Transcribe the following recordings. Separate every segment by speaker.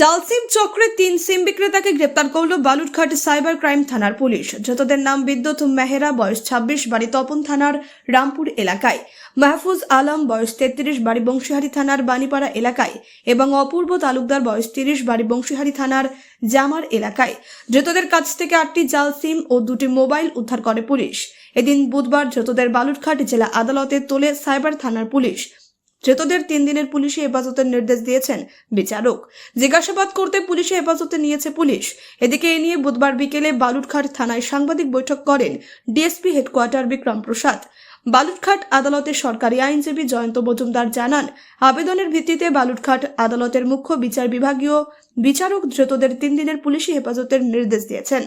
Speaker 1: জালসিম চক্রে তিন সিম বিক্রেতাকে গ্রেপ্তার করল বালুরঘাট সাইবার ক্রাইম থানার পুলিশ। ধৃতদের নাম বিদ্যুৎ মেহেরা, বয়স ছাব্বিশ, বাড়ি তপন থানার রামপুর এলাকায়। মাহফুজ আলম, বয়স তেত্রিশ, বাড়ি বংশীহারি থানার বাণীপাড়া এলাকায় এবং অপূর্ব তালুকদার, বয়স তিরিশ, বাড়ি বংশীহারি থানার জামার এলাকায়। ধৃতদের কাছ থেকে আটটি জাল সিম ও দুটি মোবাইল উদ্ধার করে পুলিশ। এদিন বুধবার ধৃতদের বালুরঘাট জেলা আদালতে তোলে সাইবার থানার পুলিশ। ধৃতদের তিন দিনের পুলিশি হেফাজতের নির্দেশ দিয়েছেন বিচারক। জিজ্ঞাসাবাদ করতে পুলিশি হেফাজতে নিয়েছে পুলিশ। এদিকে এ নিয়ে বুধবার বিকেলে বালুরঘাট থানায় সাংবাদিক বৈঠক করেন ডিএসপি হেডকোয়ার্টার বিক্রম প্রসাদ। বালুরঘাট আদালতের সরকারি আইনজীবী জয়ন্ত মজুমদার জানান, আবেদনের ভিত্তিতে বালুরঘাট আদালতের মুখ্য বিচার বিভাগীয় বিচারক ধৃতদের তিন দিনের পুলিশি হেফাজতের নির্দেশ দিয়েছেন।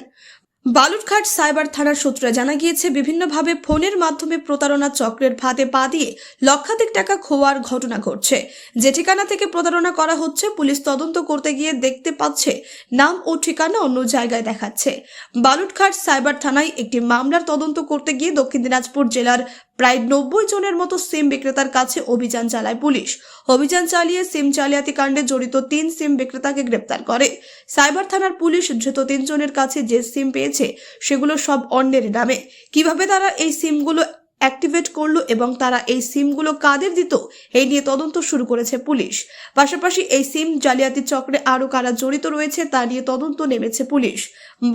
Speaker 1: বালুরঘাট সাইবার থানার সূত্রে জানা গিয়েছে, বিভিন্নভাবে ফোনের মাধ্যমে প্রতারণা চক্রের ফাঁদে পা দিয়ে লক্ষাধিক টাকা খোয়ার ঘটনা ঘটছে। যে ঠিকানা থেকে প্রতারণা করা হচ্ছে, পুলিশ তদন্ত করতে গিয়ে দেখতে পাচ্ছে, নাম ও ঠিকানা অন্য জায়গায় দেখাচ্ছে। বালুরঘাট সাইবার থানায় একটি মামলার তদন্ত করতে গিয়ে দক্ষিণ দিনাজপুর জেলার প্রায় নব্বই জনের মতো সিম বিক্রেতার কাছে অভিযান চালায় পুলিশ। অভিযান চালিয়ে সিম জালিয়াতি কাণ্ডে জড়িত তিন সিম বিক্রেতাকে গ্রেপ্তার করে। সাইবার থানার পুলিশ ধৃত তিনজনের কাছে যে সিম পেয়েছে, সেগুলো সব অন্যের নামে। কীভাবে তারা এই সিমগুলো অ্যাক্টিভেট করল এবং তারা এই সিমগুলো কাদের দিত, এই নিয়ে তদন্ত শুরু করেছে পুলিশ। পাশাপাশি এই সিম জালিয়াতি চক্রে আরও কারা জড়িত রয়েছে তা নিয়ে তদন্ত নেমেছে পুলিশ।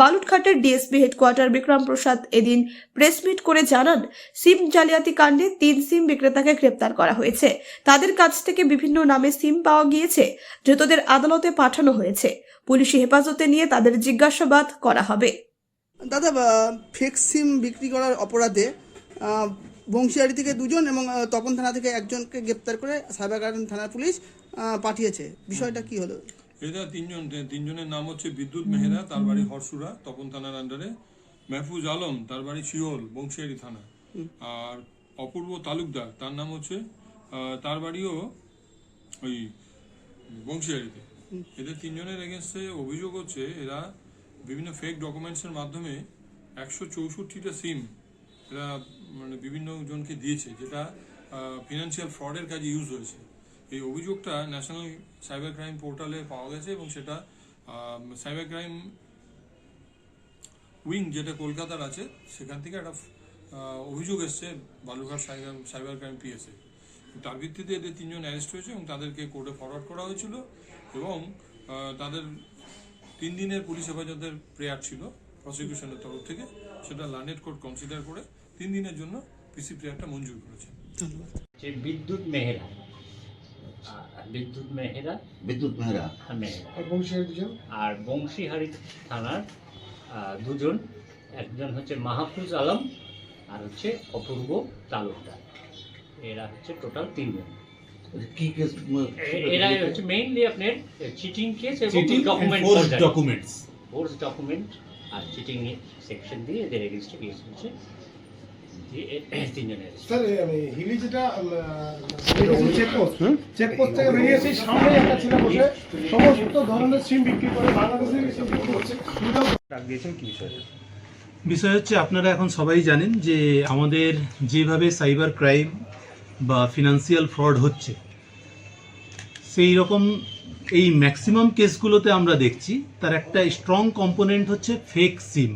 Speaker 1: বালুটঘাটের ডিএসপি হেডকোয়ার্টার বিক্রম প্রসাদ এদিন প্রেস মিট করে জানান, সিম জালিয়াতি কাণ্ডে তিন সিম বিক্রেতাকে গ্রেপ্তার করা হয়েছে। তাদের কাছ থেকে বিভিন্ন নামে সিম পাওয়া গিয়েছে, ধৃতদের আদালতে পাঠানো হয়েছে। পুলিশি হেফাজতে নিয়ে তাদের জিজ্ঞাসাবাদ করা হবে।
Speaker 2: দাদা ফেক সিম বিক্রি করার অপরাধে বংশিয়ারি থেকে দুজন এবং তপন থানা থেকে একজনকে গ্রেপ্তার করে সাইবার ক্রাইম থানার পুলিশ পাঠিয়েছে। বিষয়টা কি হলো?
Speaker 3: এরা তিনজন, তিনজনের নাম হচ্ছে বিদ্যুৎ মেহরা, তার বাড়ি হরসুরা, তপন থানার আন্ডারে মেহফুজ আলম, তার বাড়ি শিওল, বংশিয়ারি থানা। আর অপূর্ব তালুকদার, তার নাম হচ্ছে তার বাড়িও ওই বংশিয়ারিতে। এদের তিনজনের এগেনস্টে অভিযোগ হচ্ছে, এরা বিভিন্ন ফেক ডকুমেন্টসের মাধ্যমে একশো চৌষট্টিটা সিম এরা মানে বিভিন্ন জনকে দিয়েছে, যেটা ফিনান্সিয়াল ফ্রডের কাজে ইউজ হয়েছে। এই অভিযোগটা ন্যাশনাল সাইবার ক্রাইম পোর্টালে পাওয়া গেছে এবং সেটা সাইবার ক্রাইম উইং যেটা কলকাতার আছে, সেখান থেকে একটা অভিযোগ এসছে বালুঘাট সাইবার সাইবার ক্রাইম পিএসএ তার ভিত্তিতে এদের তিনজন অ্যারেস্ট হয়েছে এবং তাদেরকে কোর্টে ফরওয়ার্ড করা হয়েছিল এবং তাদের তিন দিনের পুলিশ হেফাজতের প্রেয়ার ছিল প্রসিকিউশনের তরফ থেকে, সেটা লানেট কোর্ট কনসিডার করে তিন দিনের জন্য পিসি প্রেয়ারটা মঞ্জুর করেছে
Speaker 2: ধন্যবাদ।
Speaker 4: যে বিদ্যুৎ মেহেরা। আর বিদ্যুৎ মেহেরা।
Speaker 5: বিদ্যুৎ মেহরা।
Speaker 4: আর মেহেরা। আর বংশীহারি থানার দুজন। একজন হচ্ছে মাহফুজ আলম আর হচ্ছে অপূর্ব তালুকদার। এরা হচ্ছে টোটাল তিনজন
Speaker 5: কি কেস
Speaker 4: এরা হচ্ছে মেইনলি আপনার চিটিং কেস এবং ডকুমেন্ট
Speaker 6: ডকুমেন্টস
Speaker 4: ফোর্স ডকুমেন্ট আর চিটিং সেকশন দিয়ে এদের এগেনস্টে কেস হচ্ছে।
Speaker 7: স্যার আমি হিলি যেটা চেকপোস্ট চেকপোস্ট থেকে বেরিয়েছি সামনে একটা ছেলে বসে। সমস্ত ধরনের সিম বিক্রি করে বাংলাদেশের সিম বিক্রি করছে।
Speaker 6: বিষয় হচ্ছে? আপনারা এখন সবাই জানেন যে আমাদের যেভাবে সাইবার ক্রাইম বা ফিনান্সিয়াল ফ্রড হচ্ছে সেই রকম এই ম্যাক্সিমাম কেসগুলোতে আমরা দেখছি তার একটা স্ট্রং কম্পোনেন্ট হচ্ছে ফেক সিম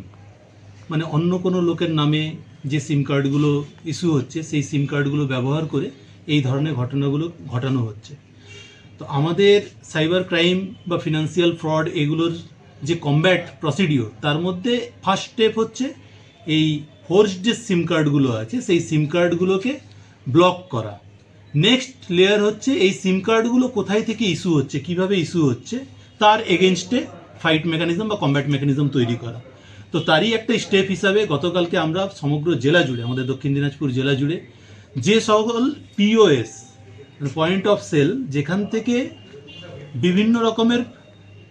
Speaker 6: মানে অন্য কোনো লোকের নামে যে সিম কার্ডগুলো ইস্যু হচ্ছে, সেই সিম কার্ডগুলো ব্যবহার করে এই ধরনের ঘটনাগুলো ঘটানো হচ্ছে। তো আমাদের সাইবার ক্রাইম বা ফিনান্সিয়াল ফ্রড এগুলোর যে কমব্যাট প্রসিডিওর তার মধ্যে ফার্স্ট স্টেপ হচ্ছে এই ফোর্স যে সিম কার্ডগুলো আছে, সেই সিম কার্ডগুলোকে ব্লক করা। নেক্সট লেয়ার হচ্ছে এই সিম কার্ডগুলো কোথায় থেকে ইস্যু হচ্ছে, কীভাবে ইস্যু হচ্ছে, তার এগেনস্টে ফাইট মেকানিজম বা কমব্যাট মেকানিজম তৈরি করা। তো তারই একটা স্টেপ হিসাবে গতকালকে আমরা সমগ্র জেলা জুড়ে, আমাদের দক্ষিণ দিনাজপুর জেলা জুড়ে যে সকল পিওএস পয়েন্ট অফ সেল যেখান থেকে বিভিন্ন রকমের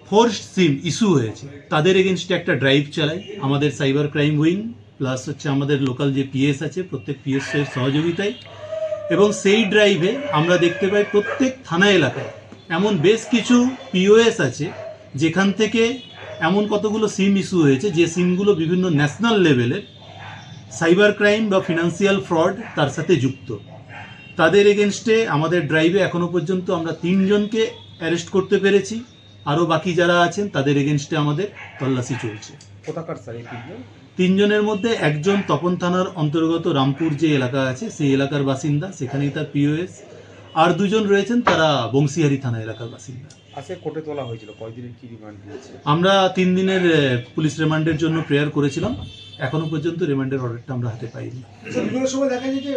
Speaker 6: ফোর্স সিম ইস্যু হয়েছে, তাদের এগেনস্টে একটা ড্রাইভ চালাই। আমাদের সাইবার ক্রাইম উইং প্লাস হচ্ছে আমাদের লোকাল যে পিএস আছে, প্রত্যেক পিএস এর সহযোগিতায়। এবং সেই ড্রাইভে আমরা দেখতে পাই প্রত্যেক থানা এলাকায় এমন বেশ কিছু পিওএস আছে, যেখান থেকে এমন কতগুলো সিম ইস্যু হয়েছে যে সিমগুলো বিভিন্ন ন্যাশনাল লেভেলের সাইবার ক্রাইম বা ফিনান্সিয়াল ফ্রড তার সাথে যুক্ত। তাদের এগেনস্টে আমাদের ড্রাইভে এখনও পর্যন্ত আমরা তিনজনকে অ্যারেস্ট করতে পেরেছি। আরও বাকি যারা আছেন তাদের এগেনস্টে আমাদের তল্লাশি চলছে।
Speaker 8: কোথাকার স্যার এই তিনজন?
Speaker 6: তিনজনের মধ্যে একজন তপন থানার অন্তর্গত রামপুর যে এলাকা আছে সেই এলাকার বাসিন্দা সেখানেই তার পিওএস আর দুজন রয়েছেন তারা বংশীহারি থানা এলাকার বাসিন্দা।
Speaker 8: আজকে কোর্টে তোলা হয়েছিল কয়দিনের কি রিমান্ড দিয়েছে
Speaker 6: আমরা তিন দিনের পুলিশ রিমান্ডের জন্য প্রেয়ার করেছিলাম এখনও পর্যন্ত রিমান্ডের অর্ডারটা আমরা হাতে পাইনি।
Speaker 7: বিভিন্ন সময় দেখা যায় যে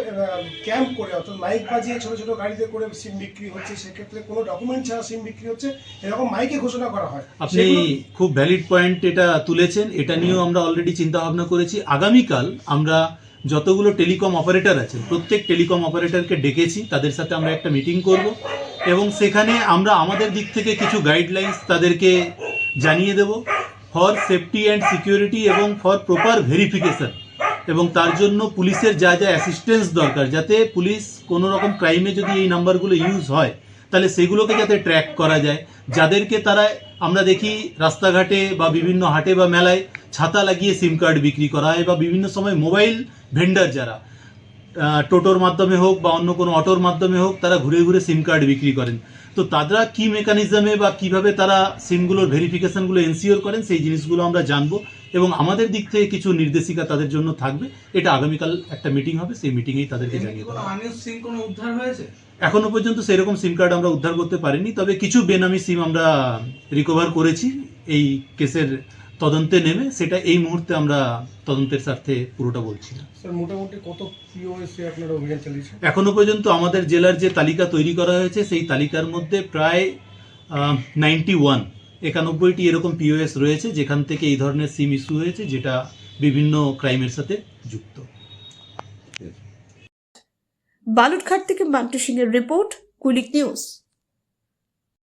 Speaker 7: ক্যাম্প করে অর্থাৎ মাইক বাজিয়ে ছোট ছোট গাড়িতে করে সিম বিক্রি হচ্ছে সেক্ষেত্রে কোনো ডকুমেন্ট ছাড়া সিম বিক্রি হচ্ছে এরকম মাইকে ঘোষণা করা হয়।
Speaker 6: আপনি খুব ভ্যালিড পয়েন্ট এটা তুলেছেন এটা নিয়েও আমরা অলরেডি চিন্তা ভাবনা করেছি। আগামীকাল আমরা যতগুলো টেলিকম অপারেটর আছে, প্রত্যেক টেলিকম অপারেটরকে ডেকেছি, তাদের সাথে আমরা একটা মিটিং করব এবং সেখানে আমরা আমাদের দিক থেকে কিছু গাইডলাইন্স তাদেরকে জানিয়ে দেব ফর সেফটি অ্যান্ড সিকিউরিটি এবং ফর প্রপার ভেরিফিকেশন এবং তার জন্য পুলিশের যা যা অ্যাসিস্ট্যান্স দরকার, যাতে পুলিশ কোনো রকম ক্রাইমে যদি এই নাম্বারগুলো ইউজ হয়, তাহলে সেগুলোকে যাতে ট্র্যাক করা যায়, যাদেরকে তারা আমরা দেখি রাস্তাঘাটে বা বিভিন্ন হাটে বা মেলায় ছাতা লাগিয়ে সিম কার্ড বিক্রি করা হয় বা বিভিন্ন সময় মোবাইল ভেন্ডার যারা টোটোর মাধ্যমে হোক বা অন্য কোনো অটোর মাধ্যমে হোক তারা ঘুরে ঘুরে সিম কার্ড বিক্রি করেন। তো তারা কি মেকানিজমে বা কীভাবে তারা সিমগুলোর ভেরিফিকেশনগুলো এনসিওর করেন সেই জিনিসগুলো আমরা জানব এবং আমাদের দিক থেকে কিছু নির্দেশিকা তাদের জন্য থাকবে। এটা আগামীকাল একটা মিটিং হবে সেই মিটিংয়েই তাদেরকে জানিয়ে হবে।
Speaker 9: সিম কোনো উদ্ধার হয়েছে?
Speaker 6: এখনও পর্যন্ত সেরকম সিম কার্ড আমরা উদ্ধার করতে পারিনি তবে কিছু বেনামি সিম আমরা রিকভার করেছি এই কেসের তদন্তে নেমে সেটা এই মুহূর্তে আমরা তদন্তের স্বার্থে পুরোটা বলছি না।
Speaker 7: মোটামুটি কত আপনারা অভিযান চালিয়েছেন?
Speaker 6: এখনও পর্যন্ত আমাদের জেলার যে তালিকা তৈরি করা হয়েছে সেই তালিকার মধ্যে প্রায় নাইনটি ওয়ান একানব্বইটি এরকম পিওএস রয়েছে যেখান থেকে এই ধরনের সিম ইস্যু হয়েছে যেটা বিভিন্ন ক্রাইমের সাথে যুক্ত।
Speaker 1: বালুরঘাট থেকে মান্টু সিং এর রিপোর্ট কুলিক নিউজ।